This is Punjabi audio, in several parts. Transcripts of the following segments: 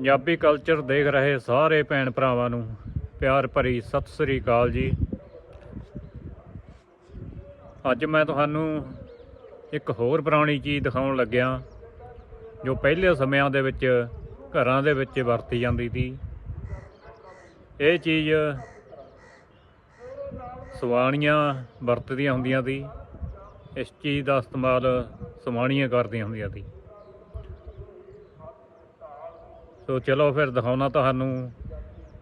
ਪੰਜਾਬੀ ਕਲਚਰ ਦੇਖ ਰਹੇ ਸਾਰੇ ਭੈਣ ਭਰਾਵਾਂ ਨੂੰ। ਪਿਆਰ ਭਰੀ ਸਤਿ ਸ੍ਰੀ ਅਕਾਲ ਜੀ। ਅੱਜ ਮੈਂ ਤੁਹਾਨੂੰ ਇੱਕ ਹੋਰ ਪੁਰਾਣੀ ਚੀਜ਼ ਦਿਖਾਉਣ ਲੱਗਿਆ, ਜੋ ਪਹਿਲੇ ਸਮਿਆਂ ਦੇ ਵਿੱਚ ਘਰਾਂ ਦੇ ਵਿੱਚ ਵਰਤੀ ਜਾਂਦੀ ਸੀ। ਇਹ ਚੀਜ਼ ਸਵਾਣੀਆਂ ਵਰਤਦੀਆਂ ਹੁੰਦੀਆਂ ਸੀ। ਇਸ ਚੀਜ਼ ਦਾ ਇਸਤੇਮਾਲ ਸਵਾਣੀਆਂ ਕਰਦੀਆਂ ਹੁੰਦੀਆਂ ਸੀ। ਸੋ ਚਲੋ ਫਿਰ ਦਿਖਾਉਣਾ ਤੁਹਾਨੂੰ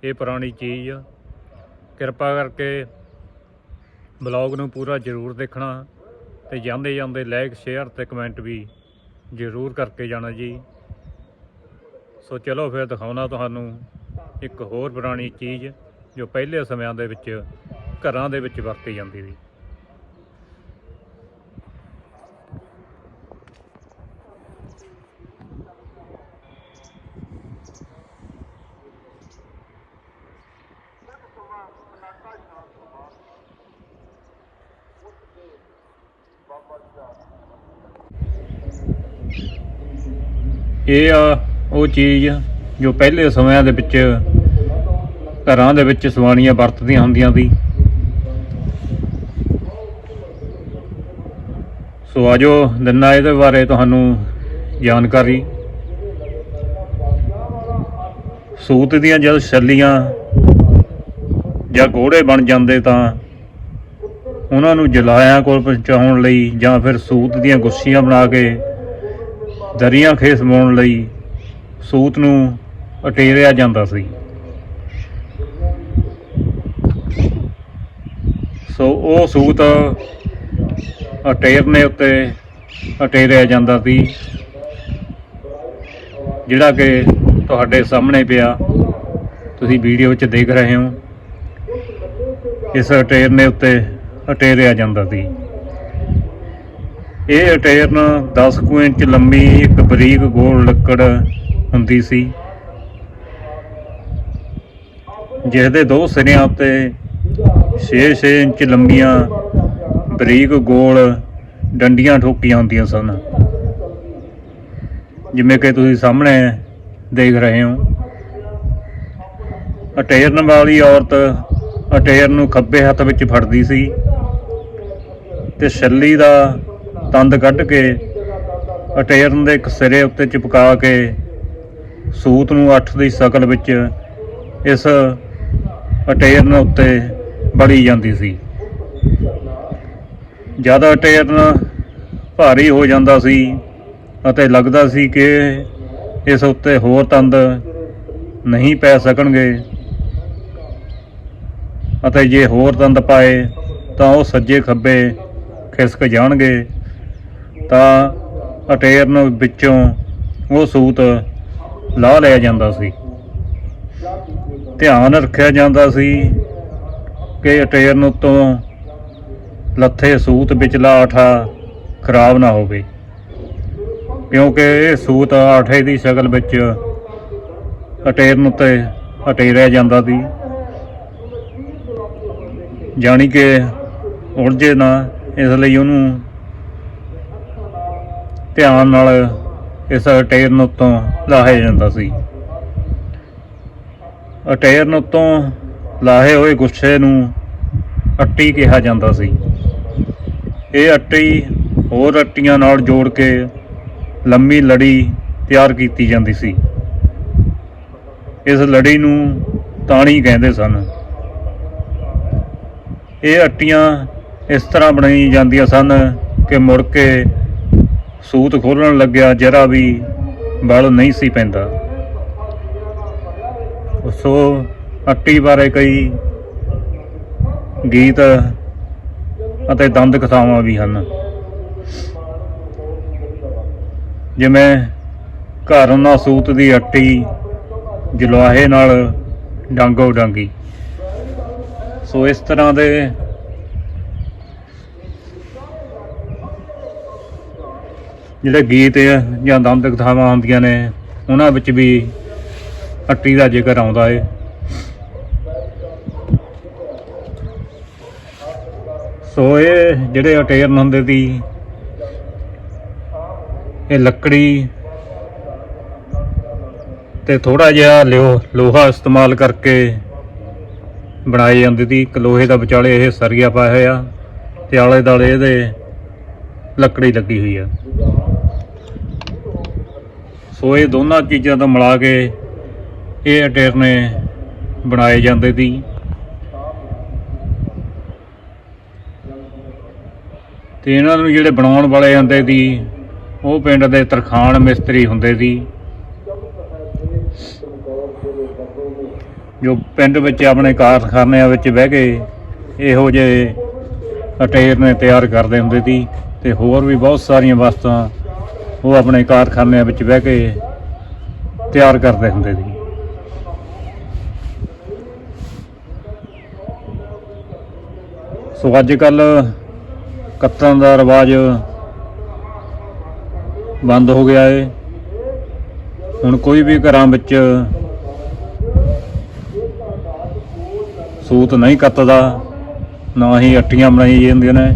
ਇਹ ਪੁਰਾਣੀ ਚੀਜ਼ ਕਿਰਪਾ ਕਰਕੇ ਬਲੌਗ ਨੂੰ ਪੂਰਾ ਜ਼ਰੂਰ ਦੇਖਣਾ ਤੇ ਜਾਂਦੇ ਜਾਂਦੇ ਲਾਈਕ, ਸ਼ੇਅਰ ਤੇ ਕਮੈਂਟ ਵੀ ਜ਼ਰੂਰ ਕਰਕੇ ਜਾਣਾ ਜੀ। ਸੋ ਚਲੋ ਫਿਰ ਦਿਖਾਉਣਾ ਤੁਹਾਨੂੰ ਇੱਕ ਹੋਰ ਪੁਰਾਣੀ ਚੀਜ਼ ਜੋ ਪਹਿਲੇ ਸਮਿਆਂ ਦੇ ਵਿੱਚ ਘਰਾਂ ਦੇ ਵਿੱਚ ਵਰਤੀ ਜਾਂਦੀ ਸੀ। ਇਹ ਆ ਉਹ ਚੀਜ਼ ਜੋ ਪਹਿਲੇ ਸਮਿਆਂ ਦੇ ਵਿੱਚ ਘਰਾਂ ਦੇ ਵਿੱਚ ਸਵਾਣੀਆਂ ਵਰਤਦੀਆਂ ਹੁੰਦੀਆਂ ਸੀ। ਸੋ ਆਜੋ ਦਿਨਾ ਇਹਦੇ ਬਾਰੇ ਤੁਹਾਨੂੰ ਜਾਣਕਾਰੀ। ਸੂਤ ਦੀਆਂ ਜਦ ਛੱਲੀਆਂ ਜਾਂ ਘੋੜੇ ਬਣ ਜਾਂਦੇ ਤਾਂ ਉਹਨਾਂ ਨੂੰ ਜਲਾਇਆਂ ਕੋਲ ਪਹੁੰਚਾਉਣ ਲਈ ਜਾਂ ਫਿਰ ਸੂਤ ਦੀਆਂ ਗੁੱਛੀਆਂ ਬਣਾ ਕੇ ਦਰੀਆਂ ਖੇਸ ਪਾਉਣ ਲਈ ਸੂਤ ਨੂੰ ਅਟੇਰਿਆ ਜਾਂਦਾ ਸੀ। ਸੋ ਉਹ ਸੂਤ ਅਟੇਰਨੇ ਉੱਤੇ ਅਟੇਰਿਆ ਜਾਂਦਾ ਸੀ, ਜਿਹੜਾ ਕਿ ਤੁਹਾਡੇ ਸਾਹਮਣੇ ਪਿਆ। ਤੁਸੀਂ ਵੀਡੀਓ ਵਿੱਚ ਦੇਖ ਰਹੇ ਹੋ। ਇਸ ਅਟੇਰਨੇ ਉੱਤੇ ਅਟੇਰਿਆ ਜਾਂਦਾ ਸੀ। ਇਹ ਅਟੇਰਨ 10 ਕੁ ਇੰਚ ਲੰਮੀ ਇੱਕ ਬਰੀਕ ਗੋਲ ਲੱਕੜ ਹੁੰਦੀ ਸੀ ਜਿਸ ਦੇ ਦੋ ਸਿਰਿਆਂ ਉੱਤੇ 6-6 ਇੰਚ ਲੰਮੀਆਂ ਬਰੀਕ ਗੋਲ ਡੰਡੀਆਂ ਠੋਕੀਆਂ ਹੁੰਦੀਆਂ ਸਨ। ਜਿਵੇਂ ਕਿ ਤੁਸੀਂ ਸਾਹਮਣੇ ਦੇਖ ਰਹੇ ਹੋ। ਅਟੇਰਨ ਵਾਲੀ ਔਰਤ ਅਟੇਰਨ ਨੂੰ ਖੱਬੇ ਹੱਥ ਵਿੱਚ ਫੜਦੀ ਸੀ। ਤੇ ਛੱਲੀ ਦਾ ਤੰਦ ਕੱਢ ਕੇ ਅਟੇਰਨ ਦੇ ਇੱਕ ਸਿਰੇ ਉੱਤੇ ਚਿਪਕਾ ਕੇ ਸੂਤ ਨੂੰ ਅੱਠ ਦੀ ਸ਼ਕਲ ਵਿੱਚ ਇਸ ਅਟੇਰਨ ਉੱਤੇ ਬੜੀ ਜਾਂਦੀ ਸੀ। ਜ਼ਿਆਦਾ ਅਟੇਰਨ ਭਾਰੀ ਹੋ ਜਾਂਦਾ ਸੀ ਅਤੇ ਲੱਗਦਾ ਸੀ ਕਿ ਇਸ ਉੱਤੇ ਹੋਰ ਤੰਦ ਨਹੀਂ ਪੈ ਸਕਣਗੇ ਅਤੇ ਜੇ ਹੋਰ ਤੰਦ ਪਾਏ ਤਾਂ ਉਹ ਸੱਜੇ ਖੱਬੇ ਖਿਸਕ ਜਾਣਗੇ, ਤਾਂ ਅਟੇਰ ਨੂੰ ਵਿੱਚੋਂ ਉਹ ਸੂਤ ਲਾਹ ਲਿਆ ਜਾਂਦਾ ਸੀ। ਧਿਆਨ ਰੱਖਿਆ ਜਾਂਦਾ ਸੀ ਕਿ ਅਟੇਰਨ ਉੱਤੋਂ ਲੱਥੇ ਸੂਤ ਵਿਚਲਾ ਆਠਾ ਖਰਾਬ ਨਾ ਹੋਵੇ, ਕਿਉਂਕਿ ਇਹ ਸੂਤ ਆਠੇ ਦੀ ਸ਼ਕਲ ਵਿੱਚ ਅਟੇਰਨ ਉੱਤੇ ਅਟੇਰਿਆ ਜਾਂਦਾ ਸੀ। ਜਾਣੀ ਕਿ ਉਲਝੇ ਨਾ ਇਸ ਲਈ ਉਹਨੂੰ ਧਿਆਨ ਨਾਲ ਇਸ ਅਟੇਰਨ ਉੱਤੋਂ ਲਾਹਿਆ ਜਾਂਦਾ ਸੀ। ਅਟੇਰਨ ਉੱਤੋਂ ਲਾਹੇ ਹੋਏ ਗੁੱਛੇ ਨੂੰ ਅੱਟੀ ਕਿਹਾ ਜਾਂਦਾ ਸੀ। ਇਹ ਅੱਟੀ ਹੋਰ ਅੱਟੀਆਂ ਨਾਲ ਜੋੜ ਕੇ ਲੰਮੀ ਲੜੀ ਤਿਆਰ ਕੀਤੀ ਜਾਂਦੀ ਸੀ। ਇਸ ਲੜੀ ਨੂੰ ਤਾਣੀ ਕਹਿੰਦੇ ਸਨ। ਇਹ ਅੱਟੀਆਂ ਇਸ ਤਰ੍ਹਾਂ ਬਣਾਈ ਜਾਂਦੀਆਂ ਸਨ ਕਿ ਮੁੜ ਕੇ ਸੂਤ ਖੋਲਣ ਲੱਗਿਆ, ਜਰਾ ਵੀ ਬਲ ਨਹੀਂ ਸੀ ਪੈਂਦਾ। ਸੋ ਅੱਟੀ ਬਾਰੇ ਕਈ ਗੀਤ ਅਤੇ ਦੰਦ ਕਥਾਵਾਂ ਵੀ ਹਨ। ਜਿਵੇਂ ਘਰ ਨਾ ਸੂਤ ਦੀ ਅੱਟੀ ਜਲਵਾਹੇ ਨਾਲ ਡਾਂਗੋ ਡਾਂਗੀ। ਸੋ ਇਸ ਤਰ੍ਹਾਂ ਦੇ ਜਿਹੜੇ ਗੀਤ ਜਾਂ ਦੰਦ ਕਥਾਵਾਂ ਹੁੰਦੀਆਂ ਨੇ, ਉਹਨਾਂ ਵਿੱਚ ਵੀ ਹੱਟੀ ਦਾ ਜ਼ਿਕਰ ਆਉਂਦਾ ਏ। ਸੋ ਇਹ ਜਿਹੜੇ ਅਟੇਰਨ ਹੁੰਦੇ ਸੀ, ਇਹ ਲੱਕੜੀ ਤੇ ਥੋੜਾ ਜਿਹਾ ਲਿਓ, ਲੋਹਾ ਇਸਤੇਮਾਲ ਕਰਕੇ ਬਣਾਏ ਜਾਂਦੇ ਸੀ। ਇੱਕ ਲੋਹੇ ਦਾ ਵਿਚਾਲੇ ਇਹ ਸਰੀਆ ਪਾਇਆ ਹੋਇਆ ਤੇ ਆਲੇ ਦਾਲੇ ਇਹਦੇ ਲੱਕੜੀ ਲੱਗੀ ਹੋਈ ਆ। ਸੋ ਇਹ ਦੋਨਾਂ ਚੀਜ਼ਾਂ ਤੋਂ ਮਿਲਾ ਕੇ ਇਹ ਅਟੇਰਨੇ ਬਣਾਏ ਜਾਂਦੇ ਸੀ ਤੇ ਇਹਨਾਂ ਨੂੰ ਜਿਹੜੇ ਬਣਾਉਣ ਵਾਲੇ ਹੁੰਦੇ ਸੀ ਉਹ ਪਿੰਡ ਦੇ ਤਰਖਾਣ ਮਿਸਤਰੀ ਹੁੰਦੇ ਸੀ ਜੋ ਪਿੰਡ ਵਿੱਚ ਆਪਣੇ ਕਾਰਖਾਨਿਆਂ ਵਿੱਚ ਬਹਿ ਕੇ ਇਹੋ ਜਿਹੇ ਅਟੇਰਨੇ ਤਿਆਰ ਕਰਦੇ ਹੁੰਦੇ ਸੀ ਤੇ ਹੋਰ ਵੀ ਬਹੁਤ ਸਾਰੀਆਂ ਵਸਤਾਂ ਉਹ ਆਪਣੇ ਕਾਰਖਾਨਿਆਂ ਵਿੱਚ ਬਹਿ ਕੇ ਤਿਆਰ ਕਰਦੇ ਹੁੰਦੇ ਸੀ। ਸੋ ਅੱਜ ਕੱਲ ਕੱਤਣ ਦਾ ਰਿਵਾਜ ਬੰਦ ਹੋ ਗਿਆ ਏ। ਹੁਣ ਕੋਈ ਵੀ ਘਰਾਂ ਵਿੱਚ ਸੂਤ ਨਹੀਂ ਕੱਤਦਾ, ਨਾ ਹੀ ਅੱਟੀਆਂ ਬਣਾਈ ਜਾਂਦੀਆਂ ਨੇ।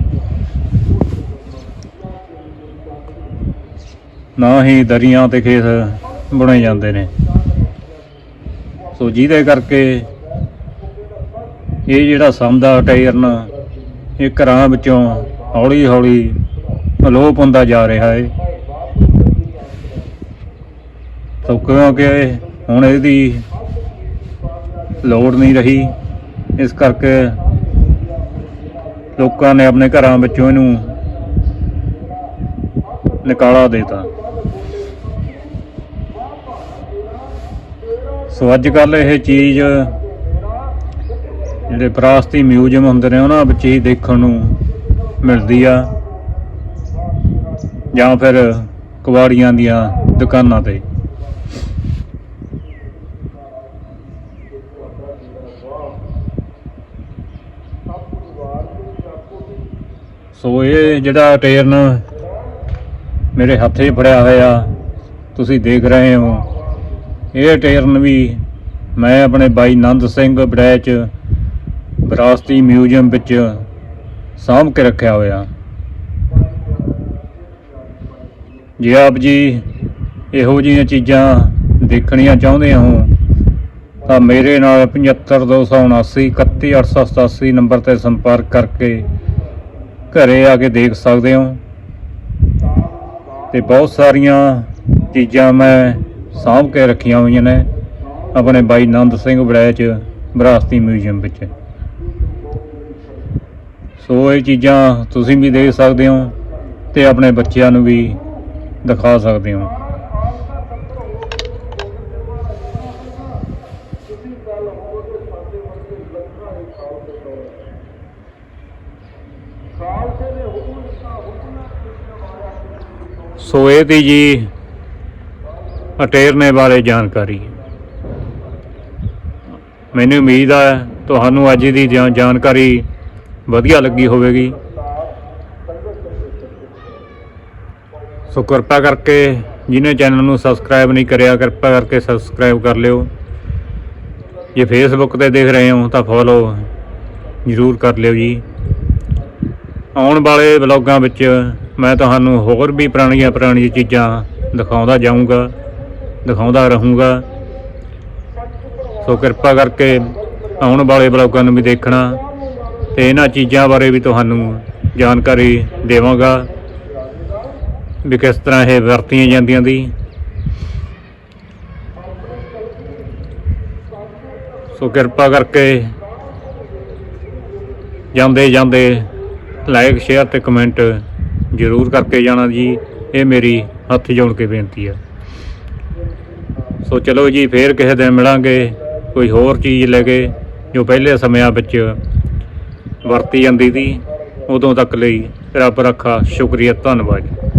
ਨਾ ਹੀ ਦਰੀਆਂ ਤੇ ਖੇਸ ਬੁਣੇ ਜਾਂਦੇ ਨੇ। ਸੋ ਜਿਹਦੇ ਕਰਕੇ ਇਹ ਜਿਹੜਾ ਸਮਦਾ ਟਾਇਰਨ, ਇਹ ਘਰਾਂ ਵਿੱਚੋਂ ਹੌਲੀ ਹੌਲੀ ਅਲੋਪ ਹੁੰਦਾ ਜਾ ਰਿਹਾ ਹੈ ਸੋ ਕਿਉਂਕਿ ਹੁਣ ਇਹਦੀ ਲੋੜ ਨਹੀਂ ਰਹੀ, ਇਸ ਕਰਕੇ ਲੋਕਾਂ ਨੇ ਆਪਣੇ ਘਰਾਂ ਵਿੱਚੋਂ ਇਹਨੂੰ ਨਿਕਾਲਾ ਦੇਤਾ। ਸੋ ਅੱਜ ਕੱਲ ਇਹ ਚੀਜ਼ ਜਿਹੜੇ ਵਿਰਾਸਤੀ ਮਿਊਜ਼ੀਅਮ ਹੁੰਦੇ ਨੇ, ਉਹਨਾਂ ਵਿੱਚ ਹੀ ਦੇਖਣ ਨੂੰ ਮਿਲਦੀ ਆ। ਜਾਂ ਫਿਰ ਕੁਵਾੜੀਆਂ ਦੀਆਂ ਦੁਕਾਨਾਂ ਤੇ। ਸੋ ਇਹ ਜਿਹੜਾ ਟੇਰਨ ਮੇਰੇ ਹੱਥੇ ਫੜਿਆ ਹੋਇਆ, ਤੁਸੀਂ ਦੇਖ ਰਹੇ ਹੋ। ਇਹ ਟੇਰਨ ਵੀ ਮੈਂ ਆਪਣੇ ਬਾਈ ਨੰਦ ਸਿੰਘ ਬੜੈਚ ਵਿਰਾਸਤੀ ਮਿਊਜ਼ੀਅਮ ਵਿੱਚ ਸਾਂਭ ਕੇ ਰੱਖਿਆ ਹੋਇਆ। ਜੇ ਆਪ ਜੀ ਇਹੋ ਜਿਹੀਆਂ ਚੀਜ਼ਾਂ ਦੇਖਣੀਆਂ ਚਾਹੁੰਦੇ ਹੋ, ਤਾਂ ਮੇਰੇ ਨਾਲ 75279 31887 ਨੰਬਰ ਤੇ ਸੰਪਰਕ ਕਰਕੇ ਘਰੇ ਆ ਕੇ ਦੇਖ ਸਕਦੇ ਹੋ। ਤੇ ਬਹੁਤ ਸਾਰੀਆਂ ਚੀਜ਼ਾਂ ਮੈਂ ਸਾਂਭ ਕੇ ਰੱਖੀਆਂ ਹੋਈਆਂ ਨੇ ਆਪਣੇ ਬਾਈ ਨੰਦ ਸਿੰਘ ਵੜੈਚ ਵਿਰਾਸਤੀ ਮਿਊਜ਼ੀਅਮ ਵਿੱਚ। ਸੋ ਇਹ ਚੀਜ਼ਾਂ ਤੁਸੀਂ ਵੀ ਦੇਖ ਸਕਦੇ ਹੋ ਤੇ ਆਪਣੇ ਬੱਚਿਆਂ ਨੂੰ ਵੀ ਦਿਖਾ ਸਕਦੇ ਹੋ। ਸੋ ਇਹ ਦੀ ਜੀ ਅਟੇਰਨੇ ਬਾਰੇ ਜਾਣਕਾਰੀ। ਮੈਨੂੰ ਉਮੀਦ ਹੈ ਤੁਹਾਨੂੰ ਅੱਜ ਦੀ ਜਾਣ- ਜਾਣਕਾਰੀ ਵਧੀਆ ਲੱਗੀ ਹੋਵੇਗੀ। ਸੋ ਕਿਰਪਾ ਕਰਕੇ ਜਿਹਨੇ ਚੈਨਲ ਨੂੰ ਸਬਸਕ੍ਰਾਈਬ ਨਹੀਂ ਕਰਿਆ, ਕਿਰਪਾ ਕਰਕੇ ਸਬਸਕ੍ਰਾਈਬ ਕਰ ਲਿਓ। ਜੇ ਫੇਸਬੁੱਕ ਤੇ ਦੇਖ ਰਹੇ ਹੋ, ਤਾਂ ਫੋਲੋ ਜ਼ਰੂਰ ਕਰ ਲਿਓ ਜੀ। ਆਉਣ ਵਾਲੇ ਵਲੌਗਾਂ ਵਿੱਚ ਮੈਂ ਤੁਹਾਨੂੰ ਹੋਰ ਵੀ ਪੁਰਾਣੀਆਂ ਪੁਰਾਣੀਆਂ ਚੀਜ਼ਾਂ ਦਿਖਾਉਂਦਾ ਜਾਊਂਗਾ। ਦਿਖਾਉਂਦਾ ਰਹੂੰਗਾ। ਸੋ ਕਿਰਪਾ ਕਰਕੇ ਆਉਣ ਵਾਲੇ ਵਲੌਗਾਂ ਨੂੰ ਵੀ ਦੇਖਣਾ ਤੇ ਇਹਨਾਂ ਚੀਜ਼ਾਂ ਬਾਰੇ ਵੀ ਤੁਹਾਨੂੰ ਜਾਣਕਾਰੀ ਦੇਵਾਂਗਾ ਵੀ ਕਿਸ ਤਰ੍ਹਾਂ ਇਹ ਵਰਤੀਆਂ ਜਾਂਦੀਆਂ ਦੀ। ਸੋ ਕਿਰਪਾ ਕਰਕੇ ਜਾਂਦੇ ਜਾਂਦੇ ਲਾਈਕ ਸ਼ੇਅਰ ਤੇ ਕਮੈਂਟ ਜ਼ਰੂਰ ਕਰਕੇ ਜਾਣਾ ਜੀ। ਇਹ ਮੇਰੀ ਹੱਥ ਜੋੜ ਕੇ ਬੇਨਤੀ ਹੈ ਸੋ ਚਲੋ ਜੀ, ਫੇਰ ਕਿਸੇ ਦਿਨ ਮਿਲਾਂਗੇ, ਕੋਈ ਹੋਰ ਚੀਜ਼ ਲੈ ਕੇ, ਜੋ ਪਹਿਲੇ ਸਮਿਆਂ ਵਿੱਚ ਵਰਤੀ ਜਾਂਦੀ ਸੀ, ਉਦੋਂ ਤੱਕ ਲਈ ਰੱਬ ਰੱਖਾ ਸ਼ੁਕਰੀਆ, ਧੰਨਵਾਦ ਜੀ